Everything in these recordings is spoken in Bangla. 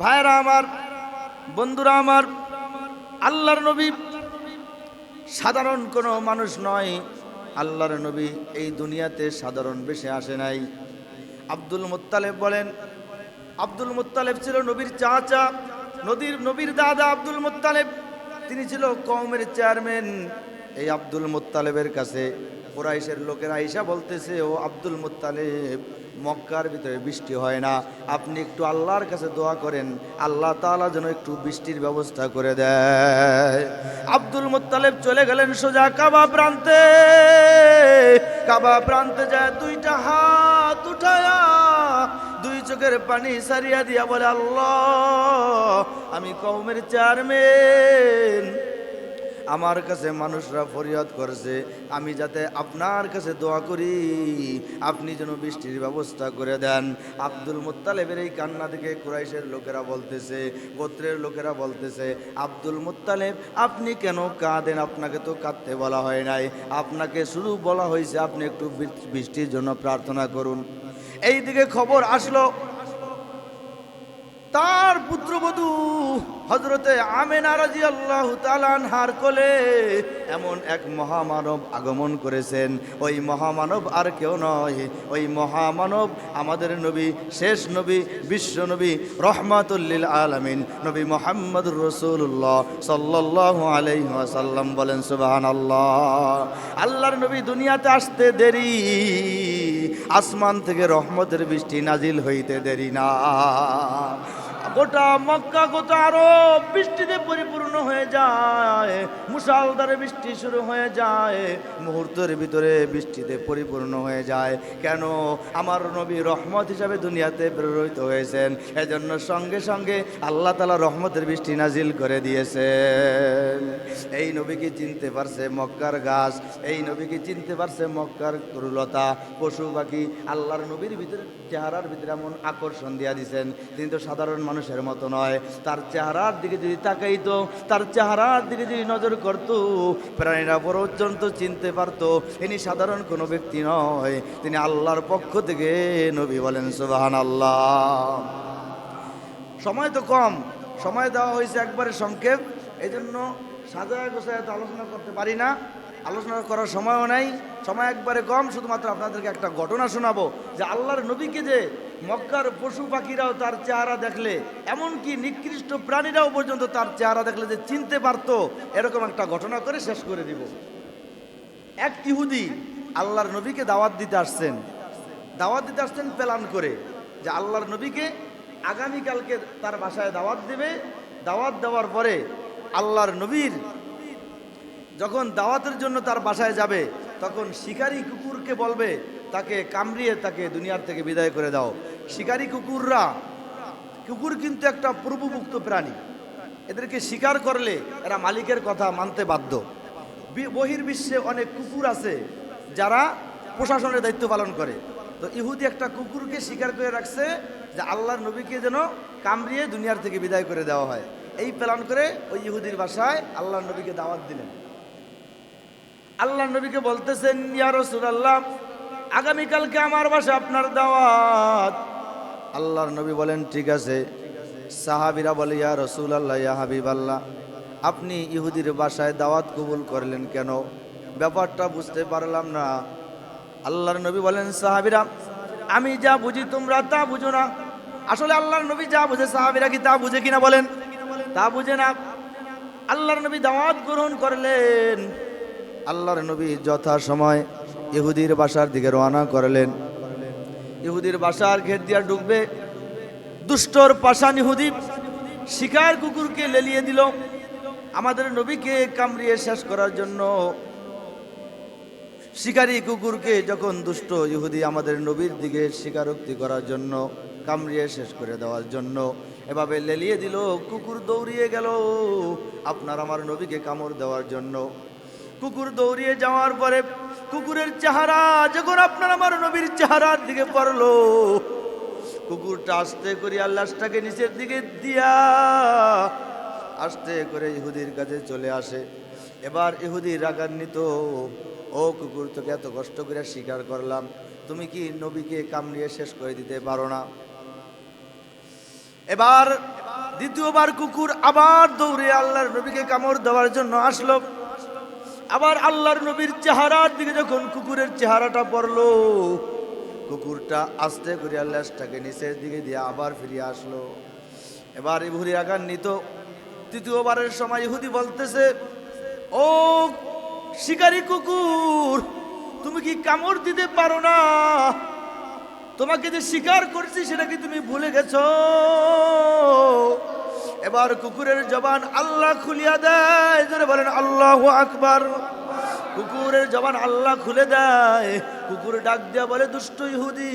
ভাইরা আমার, বন্ধুরা আমার, আল্লাহর নবী সাধারণ কোনো মানুষ নয়। আল্লাহর নবী এই দুনিয়াতে সাধারণ বেশে আসে নাই। আব্দুল মোত্তালেব বলেন, আব্দুল মোত্তালেব ছিল নবীর চাচা, নদীর, নবীর দাদা আব্দুল মুত্তালেব। তিনি ছিল কওমের চেয়ারম্যান। এই আব্দুল মোত্তালেবের কাছে কোরাইশের লোকেরা আইসা বলতেছে, ও আব্দুল মুত্তালেব মক্কার ভিতরে বৃষ্টি হয় না। আপনি একটু আল্লাহর কাছে দোয়া করেন, আল্লাহ তালা যেন একটু বৃষ্টির ব্যবস্থা করে দেয়। আব্দুল মুত্তালেব চলে গেলেন সোজা কাবা প্রান্তে। কাবা প্রান্তে যায় দুইটা হাত উঠায়া, দুই চোখের পানি সারিয়া দিয়া বলে, আল্লাহ, আমি কৌমের চেয়ারম্যান। আমার কাছে মানুষরা ফরিয়াদ করছে, আমি যাতে আপনার কাছে দোয়া করি। আপনি যেন বৃষ্টির ব্যবস্থা করে দেন। আব্দুল মুত্তালেবের এই কান্না থেকে কুরাইশের লোকেরা বলতেছে, গোত্রের লোকেরা বলতেছে, আব্দুল মুত্তালেব, আপনি কেন কাঁদেন? আপনাকে তো কাঁদতে বলা হয় নাই। আপনাকে শুধু বলা হয়েছে, আপনি একটু বৃষ্টির জন্য প্রার্থনা করুন। এই দিকে খবর আসলো তার পুত্রবধূ হজরতে আমেনা রাজি আল্লাহ হার কোলে এমন এক মহামানব আগমন করেছেন। ওই মহামানব আর কেউ নয়। ওই মহামানব আমাদের নবী, শেষ নবী, বিশ্ব নবী রহমাতুল্লিল আলমিন। নবী মোহাম্মদ রসুল্লাহ সাল্লাহ আলাইসাল্লাম বলেন সুবাহান আল্লাহ আল্লাহর নবী দুনিয়াতে আসতে দেরি, আসমান থেকে রহমতের বৃষ্টি নাজিল হইতে দেরি না। গোটা মক্কা, গোটা আরও বৃষ্টিতে পরিপূর্ণ হয়ে যায়। মুসালদারে বৃষ্টি শুরু হয়ে যায়। মুহূর্তের ভিতরে বৃষ্টিতে পরিপূর্ণ হয়ে যায়। কেন? আমার নবী রহমত হিসাবে দুনিয়াতে প্রেরিত হয়েছেন। এজন্য সঙ্গে সঙ্গে আল্লাহ তালা রহমতের বৃষ্টি নাজিল করে দিয়েছেন। এই নবীকে চিনতে পারছে মক্কার গাছ, এই নবীকে চিনতে পারছে মক্কার তরুলতা পশু পাখি আল্লাহর নবীর ভিতরে, চেহারার ভিতরে এমন আকর্ষণ দিয়া দিছেন তিনি তো সাধারণ মানুষের মতো নয়। তার চেহারার দিকে যদি তাকাইতো, তার চেহারার দিকে যদি নজর করতো, প্রাণীরা পর্যন্ত চিনতে পারতো ইনি সাধারণ কোনো ব্যক্তি নয়। তিনি আল্লাহর পক্ষ থেকে নবী বলেন সুবাহান আল্লাহ সময় তো কম। সময় দেওয়া হয়েছে একবারে সংক্ষেপ। এই জন্য সাজায় গোছায় তো আলোচনা করতে পারি না। আলোচনা করার সময়ও নাই। সময় একবারে কম। শুধুমাত্র আপনাদেরকে একটা ঘটনা শোনাবো যে আল্লাহর নবীকে যে মক্কার পশু পাখিরাও তার চেহারা দেখলে, এমনকি নিকৃষ্ট প্রাণীরাও পর্যন্ত তার চেহারা দেখলে যে চিনতে পারতো, এরকম একটা ঘটনা করে শেষ করে দিব। এক ইহুদি আল্লাহর নবীকে দাওয়াত দিতে আসছেন। দাওয়াত দিতে আসছেন প্ল্যান করে যে আল্লাহর নবীকে আগামীকালকে তার বাসায় দাওয়াত দেবে। দাওয়াত দেওয়ার পরে আল্লাহর নবীর যখন দাওয়াতের জন্য তার বাসায় যাবে তখন শিকারী কুকুরকে বলবে, তাকে কামড়িয়ে তাকে দুনিয়ার থেকে বিদায় করে দাও। শিকারী কুকুররা, কুকুর কিন্তু একটা প্রভুভুক্ত প্রাণী। এদেরকে শিকার করলে এরা মালিকের কথা মানতে বাধ্য। বহির্বিশ্বে অনেক কুকুর আছে যারা প্রশাসনের দায়িত্ব পালন করে। তো ইহুদি একটা কুকুরকে শিকার করে রাখছে যে আল্লাহর নবীকে যেন কামড়িয়ে দুনিয়ার থেকে বিদায় করে দেওয়া হয়। এই প্ল্যান করে ওই ইহুদির বাসায় আল্লাহর নবীকে দাওয়াত দিলেন। আল্লাহ নবীকে বলতেছেন, ইয়া আগামীকালকে আমার বাসা আপনার দাওয়াত। আল্লাহর নবী বলেন, ঠিক আছে। সাহাবিরা বলে, ইয়া রসুল আল্লাহ ইয়া হাবিব আল্লাহ আপনি ইহুদির বাসায় দাওয়াত কবুল করলেন কেন? ব্যাপারটা বুঝতে পারলাম না। আল্লাহর নবী বলেন, সাহাবিরা, আমি যা বুঝি তোমরা তা বুঝো না। আসলে আল্লাহর নবী যা বুঝে, সাহাবীরা কি তা বুঝে কিনা বলেন? তা বুঝে না। আল্লাহর নবী দাওয়াত গ্রহণ করলেন। আল্লাহর নবী যথা সময় ইহুদির বাসার দিকে রওনা করলেন। ইহুদির বাসার ঘের দিয়া ঢুকবে। দুষ্টর পাশান ইহুদি শিকার কুকুরকে লেলিয়ে দিল। আমাদের নবীকে কামড়িয়ে শেষ করার জন্য শিকারী কুকুরকে যখন দুষ্ট ইহুদি আমাদের নবীর দিকে স্বীকারোক্তি করার জন্য, কামড়িয়ে শেষ করে দেওয়ার জন্য এভাবে লেলিয়ে দিল, কুকুর দৌড়িয়ে গেল। আপনার আমার নবীকে কামড় দেওয়ার জন্য কুকুর দৌড়িয়ে যাওয়ার পরে কুকুরের চেহারা যখন আপনার আমার নবীর চেহারার দিকে পড়ল, কুকুরটা আস্তে করে আল্লাহটাকে নিচের দিকে দিয়া আস্তে করে ইহুদির কাছে চলে আসে। এবার ইহুদি রাগান্বিত, ও কুকুর, তোকে এত কষ্ট করে স্বীকার করলাম, তুমি কি নবীকে কামড়িয়ে শেষ করে দিতে পারো না? এবার দ্বিতীয়বার কুকুর আবার দৌড়ে আল্লাহর নবীকে কামড় দেওয়ার জন্য আসলো। আবার আল্লাহর নবীর চেহারার দিকে যখন কুকুরের চেহারাটা পড়ল, কুকুরটা আস্তে করে ল্যাসটাকে নিচের দিকে দিয়ে আবার ফিরে আসলো। এবার ইহুদি আগান্বিত তৃতীয়বারের সময় ইহুদি বলতেছে, ও শিকারী কুকুর, তুমি কি কামড় দিতে পারো না? তোমাকে যে শিকার করছি সেটা কি তুমি ভুলে গেছো? এবার কুকুরের জবান আল্লাহ খুলিয়া দেয়। বলেন, আল্লাহ আকবার। কুকুরের জবান আল্লাহ খুলে দেয়। কুকুর ডাক দেয়া বলে, দুষ্ট ইহুদি,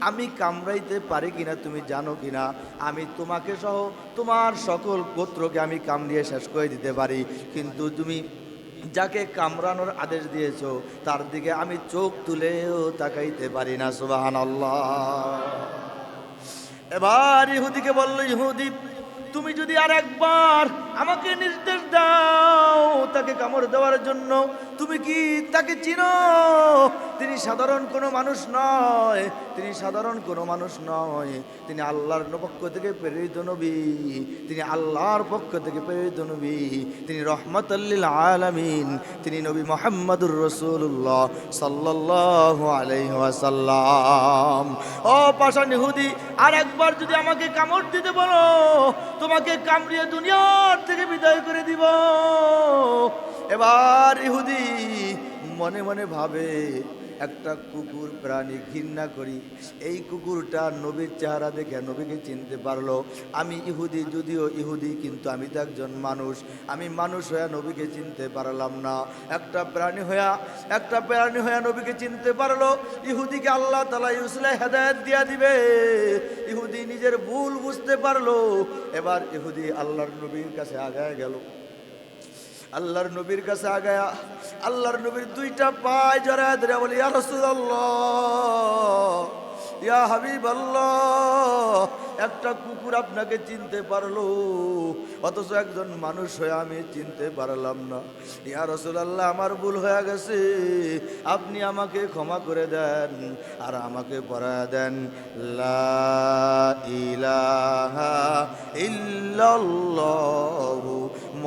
আমি কামড়াইতে পারি কিনা তুমি জানো কিনা? আমি তোমাকে সহ তোমার সকল গোত্রকে আমি কামড়িয়ে শেষ করে দিতে পারি। কিন্তু তুমি যাকে কামড়ানোর আদেশ দিয়েছ, তার দিকে আমি চোখ তুলেও তাকাইতে পারি না সুবাহান আল্লাহ এবার ইহুদিকে বলল, ইহুদি তুমি যদি আর একবার আমাকে নির্দেশ দাও তাকে কামড় দেওয়ার জন্য, তুমি কি তাকে চিনো? তিনি সাধারণ কোনো মানুষ নয়। তিনি সাধারণ কোনো মানুষ নয়। তিনি আল্লাহর পক্ষ থেকে প্রেরিত নবী। তিনি আল্লাহর পক্ষ থেকে প্রেরিত নবী। তিনি রহমতাল্লিল আলামিন। তিনি নবী মোহাম্মদুর রসুল্লাহ সাল্লাহ আলাইসাল্লাম ও পাশা নিহুদি আর একবার যদি আমাকে কামড় দিতে বলো, তোমাকে কামড়িয়ে দুনিয়ার থেকে বিদায় করে দিব। এবার ইহুদি মনে মনে ভাবে একটা কুকুর প্রাণী ঘৃণা করি। এই কুকুরটা নবীর চেহারা দেখে নবীকে চিনতে পারল। আমি ইহুদি, যদিও ইহুদি, কিন্তু আমি তো একজন মানুষ। আমি মানুষ হয়ে নবীকে চিনতে পারলাম না। একটা প্রাণী হইয়া একটা প্রাণী হইয়া নবীকে চিনতে পারল। ইহুদিকে আল্লাহ তালা ইউসলে হেদায়ত দিয়া দিবে। ইহুদি নিজের ভুল বুঝতে পারল। এবার ইহুদি আল্লাহর নবীর কাছে আগায় গেল। আল্লাহর নবীর কাছে আগায়া আল্লাহর নবীর দুইটা পায় জড়ায় ধরে বলি, ইয়া রাসূলুল্লাহ, ইয়া হাবিব আল্লাহ একটা কুকুর আপনাকে চিনতে পারল, অথচ একজন মানুষ হয়ে আমি চিনতে পারলাম না। ইয়া রসুলাল্লাহ, আমার ভুল হয়ে গেছে, আপনি আমাকে ক্ষমা করে দেন আর আমাকে পড়ায় দেন। লা ইলাহা ইল্লাল্লাহু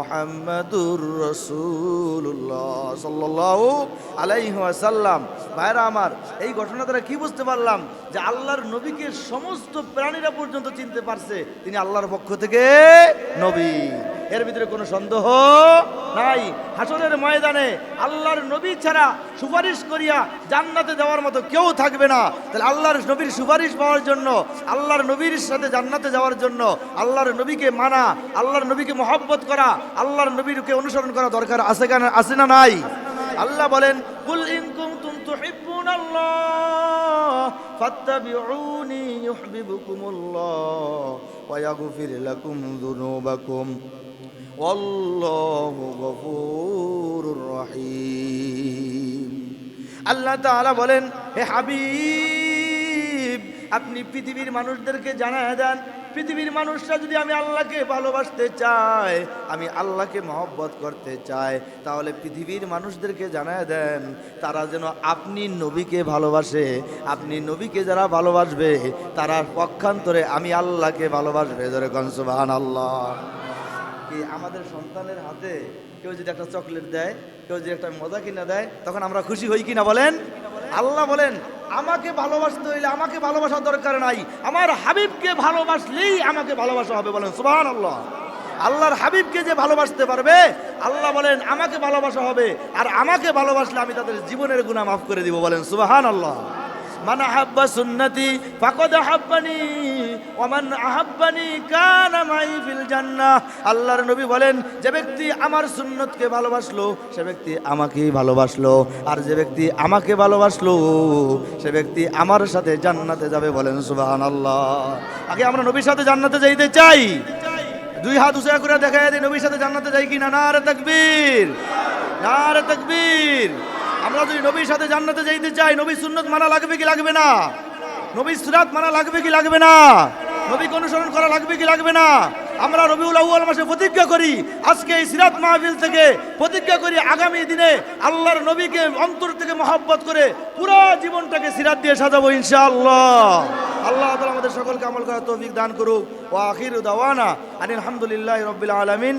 মোহাম্মদুর রসুল্লাহ সাল্লাহ আলাইহাসাল্লাম ভাইরা আমার, এই ঘটনা দ্বারা কি বুঝতে পারলাম যে আল্লাহর নবীকে সমস্ত প্রাণীরা পর্যন্ত চিনতে পারছে? তিনি আল্লাহর পক্ষ থেকে নবী। এর ভিতরে কোনো সন্দেহ নাই। হাসনের ময়দানে আল্লাহর নবী ছাড়া সুপারিশ করিয়া জান্নাতে যাওয়ার মতো কেউ থাকবে না। তাহলে আল্লাহর নবীর সুপারিশ পাওয়ার জন্য, আল্লাহর নবীর সাথে জান্নাতে যাওয়ার জন্য আল্লাহর নবীকে মানা, আল্লাহর নবীকে মহব্বত করা, আল্লাহর নবীরকে অনুসরণ করা দরকার আছে কেন, আছে না নাই? আল্লাহ বলেন, কুল ইন কুনতুম তুহিব্বুনাল্লাহ। ফাত্তাবিউনি ইউহিব্বুকুমুল্লাহ ওয়া ইয়াগফির লাকুম যুনুবাকুম والله غفور رحيم আল্লাহ তাআলা বলেন হে হাবিব আপনি পৃথিবীর মানুষদেরকে জানায় দেন পৃথিবীর মানুষরা যদি আমি আল্লাহকে ভালোবাসতে চায় আমি আল্লাহকে মহব্বত করতে চাই, তাহলে পৃথিবীর মানুষদেরকে জানায় দেন, তারা যেন আপনি নবীকে ভালোবাসে। আপনি নবীকে যারা ভালোবাসবে, তারা পক্ষান্তরে আমি আল্লাহকে ভালোবাসবে। ধরে কনসুবাহান আল্লাহ কি আমাদের সন্তানের হাতে কেউ যদি একটা চকলেট দেয়, কেউ যদি একটা মজা কিনা দেয়, তখন আমরা খুশি হই কিনা বলেন? আল্লাহ বলেন। আমাকে ভালোবাসতে হইলে আমাকে ভালোবাসার দরকার নাই। আমার হাবিবকে ভালোবাসলেই আমাকে ভালোবাসা হবে বলেন সুবাহ আল্লাহ আল্লাহর হাবিবকে যে ভালোবাসতে পারবে, আল্লাহ বলেন, আমাকে ভালোবাসা হবে, আর আমাকে ভালোবাসলে আমি তাদের জীবনের গুণা মাফ করে দিব বলেন সুবাহান আল্লাহ মান আহাব্বা সুন্নতি ফাকদ আহাব্বানি ওমান আহাব্বানি কান মাই ফিল জান্নাহ। আল্লাহর নবী বলেন, যে ব্যক্তি আমার সুন্নতকে ভালোবাসলো, সে ব্যক্তি আমাকেই ভালোবাসলো। আর যে ব্যক্তি আমাকে ভালোবাসলো, সে ব্যক্তি আমার সাথে জান্নাতে যাবে বলেন সুবহানাল্লাহ। আগে আমরা নবীর সাথে জান্নাতে যাইতে চাই। দুই হাত উঁচা করে দেখা যায় নবীর সাথে জান্নাতে যাই কি না না রে তাকবীর। না রে তাকবীর। আমরা যদি নবীর সাথে জান্নাতে যাইতে চাই, নবীর সুন্নত মানা লাগবে কি লাগবে না? নবীর সুরাত মানা লাগবে কি লাগবে না? নবীকে অনুসরণ করা লাগবে কি লাগবে না? আমরা রবিউল আউ্য়াল মাসে প্রতিজ্ঞা করি, আজকে এই সিরাত মাহফিল থেকে প্রতিজ্ঞা করি, আগামী দিনে আল্লাহর নবীকে অন্তর থেকে মহব্বত করে পুরো জীবনটাকে সিরাত দিয়ে সাজাবো ইনশাআল্লাহ। আল্লাহ তালা আমাদের সকলকে আমল করার তৌফিক দান করুক। ও আখির দাওয়ানা আনিল আলহামদুলিল্লাহ রবিল আলমিন।